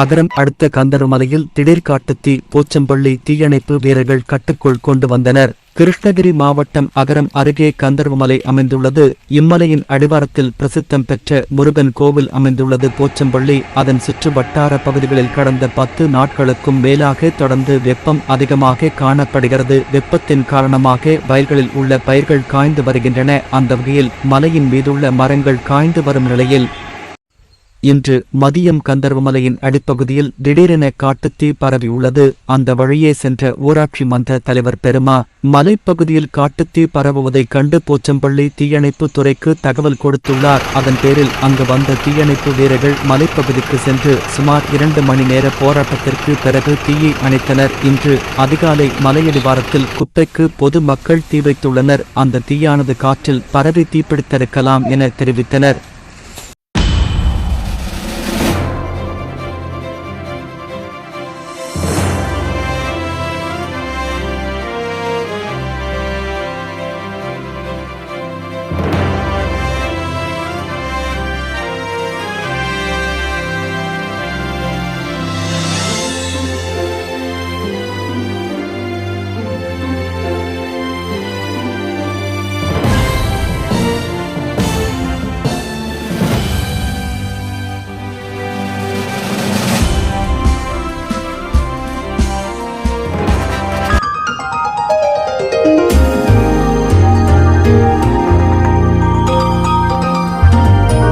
அகரம் அடுத்த கந்தரமலையில் திடீர் காட்டுத்தீ போச்சம்பள்ளி தீயணைப்பு வீரர்கள் கட்டுக்குள் கொண்டு வந்தனர். கிருஷ்ணகிரி மாவட்டம் அகரம் அருகே கந்தர்வமலை அமைந்துள்ளது. இம்மலையின் அடிவாரத்தில் பிரசித்தம் பெற்ற முருகன் கோவில் அமைந்துள்ளது. போச்சம்பள்ளி அதன் சுற்று வட்டார பகுதிகளில் கடந்த பத்து நாட்களுக்கும் மேலாக தொடர்ந்து வெப்பம் அதிகமாக காணப்படுகிறது. வெப்பத்தின் காரணமாக வயல்களில் உள்ள பயிர்கள் காய்ந்து வருகின்றன. அந்த வகையில் மலையின் மீதுள்ள மரங்கள் காய்ந்து வரும் நிலையில் இன்று மதியம் கந்தர்வமலையின் அடிப்பகுதியில் திடீரென காட்டுத்தீ பரவியுள்ளது. அந்த வழியே சென்ற ஊராட்சி மன்ற தலைவர் பெருமா மலைப்பகுதியில் காட்டுத்தீ பரவுவதைக் கண்டு போச்சம்பள்ளி தீயணைப்பு துறைக்கு தகவல் கொடுத்துள்ளார். அதன் பேரில் அங்கு வந்த தீயணைப்பு வீரர்கள் மலைப்பகுதிக்கு சென்று சுமார் இரண்டு மணி நேர போராட்டத்திற்கு பிறகு தீயை அணைத்தனர். இன்று அதிகாலை மலையடிவாரத்தில் குப்பைக்கு பொது மக்கள் தீ வைத்துள்ளனர். அந்த தீயானது காற்றில் பரவி தீப்பிடித்திருக்கலாம் என தெரிவித்தனர்.